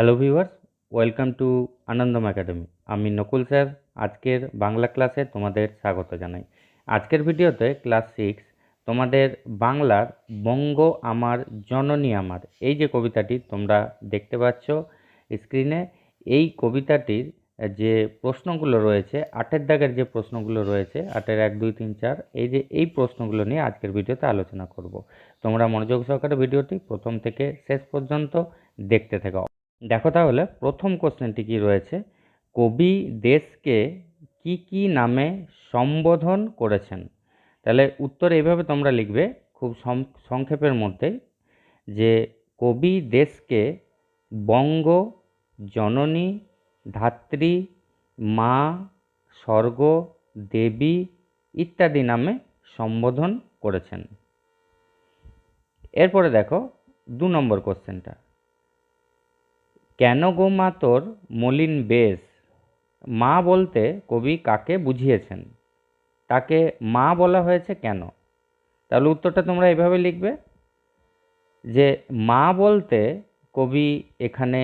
Hello viewers welcome to Anandam academy আমি Nakul sir, আজকের বাংলা ক্লাসে তোমাদের স্বাগত জানাই। আজকের ভিডিওতে ক্লাস সিক্স, তোমাদের বাংলার বঙ্গ আমার, জননী আমার, এই যে কবিতাটি তোমরা দেখতে পাচ্ছ স্ক্রিনে, এই কবিতাটির যে প্রশ্নগুলো রয়েছে, আটের দাগের যে প্রশ্নগুলো রয়েছে, আটের এক, দুই, তিন, চার, এই যে, এই প্রশ্নগুলো নিয়ে আজকের ভিডিওতে আলোচনা করব। তোমরা মনোযোগ সহকারে ভিডিওটি প্রথম থেকে শেষ পর্যন্ত দেখতে থাকো। দেখো তাহলে প্রথম কোশ্চেনটি কি রয়েছে? কবি দেশকে কি কি নামে সম্বোধন করেছেন? তাহলে উত্তর এইভাবে তোমরা লিখবে খুব সংক্ষেপের মধ্যে যে কবি দেশকে বঙ্গ জননী ধাত্রী, মা, স্বর্গ, দেবী ইত্যাদি নামে সম্বোধন করেছেন। এরপরে দেখো দু নম্বর কোশ্চেনটা। কেন গো মা তোর মলিন বেশ? মা বলতে কবি কাকে বুঝিয়েছেন? তাকে মা বলা হয়েছে কেন? তাহলে উত্তরটা তোমরা এভাবে লিখবে, যে মা বলতে কবি এখানে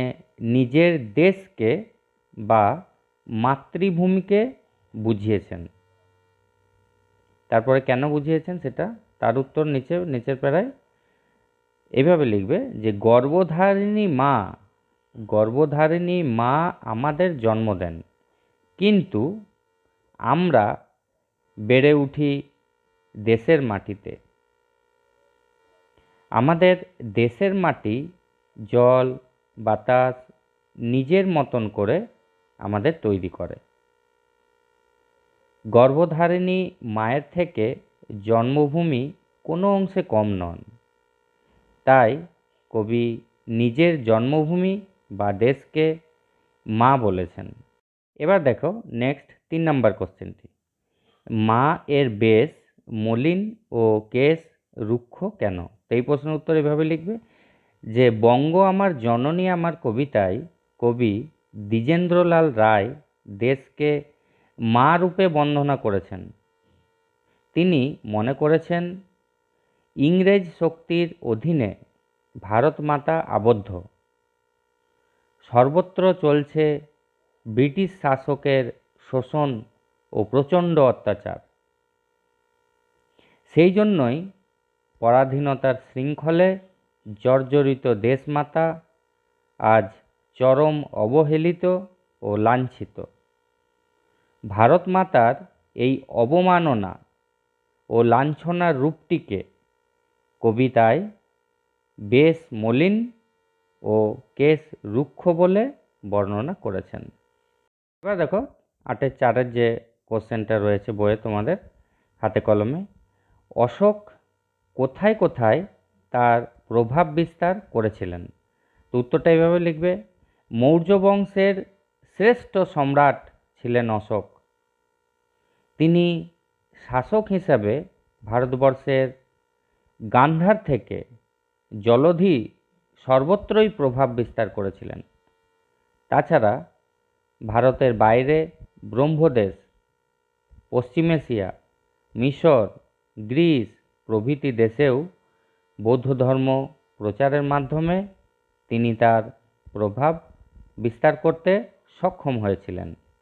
নিজের দেশকে বা মাতৃভূমিকে বুঝিয়েছেন। তারপরে কেন বুঝিয়েছেন সেটা? তার উত্তর নিচে, নিচের প্যারায় এভাবে লিখবে যে গর্ভধারিণী মা গর্ভধারিণী মা আমাদের জন্ম দেন। কিন্তু আমরা বেড়ে উঠি দেশের মাটিতে। আমাদের দেশের মাটি জল, বাতাস নিজের মতন করে আমাদের তৈরি করে। গর্ভধারিণী মায়ের থেকে জন্মভূমি কোনো অংশে কম নন। তাই কবি নিজের জন্মভূমি বা দেশকে মা বলেছেন। এবার দেখো নেক্সট তিন নম্বর কোশ্চেনটি মা এর বেশ, মলিন ও কেশ রুক্ষ কেন? তো এই প্রশ্নের উত্তর এভাবে লিখবে, যে বঙ্গ আমার জননী আমার কবিতায় কবি দ্বিজেন্দ্রলাল রায় দেশকে মা রূপে বন্দনা করেছেন। তিনি মনে করেছেন, ইংরেজ শক্তির অধীনে ভারত মাতা আবদ্ধ। সর্বত্র চলছে ব্রিটিশ শাসকের শোষণ ও প্রচণ্ড অত্যাচার। সেই জন্যই পরাধীনতার শৃঙ্খলে জর্জরিত দেশমাতা আজ চরম অবহেলিত ও লাঞ্ছিত। ভারত মাতার এই অবমাননা ও লাঞ্ছনার রূপটিকে কবিতায় বেশ মলিন ও কেশ রুক্ষ বলে বর্ণনা করেছেন। এবার দেখো, আটের চারের যে কোশ্চেনটা রয়েছে বইয়ে তোমাদের হাতে কলমে, অশোক কোথায় কোথায় তার প্রভাব বিস্তার করেছিলেন? তো উত্তরটা এইভাবে লিখবে, মৌর্য বংশের শ্রেষ্ঠ সম্রাট ছিলেন অশোক। তিনি শাসক হিসাবে ভারতবর্ষের গান্ধার থেকে জলধি সর্বত্রই প্রভাব বিস্তার করেছিলেন। তাছাড়া ভারতের বাইরে ব্রহ্মদেশ, পশ্চিম এশিয়া, মিশর, গ্রিস প্রভৃতি দেশেও বৌদ্ধ ধর্ম প্রচারের মাধ্যমে তিনি তার প্রভাব বিস্তার করতে সক্ষম হয়েছিলেন।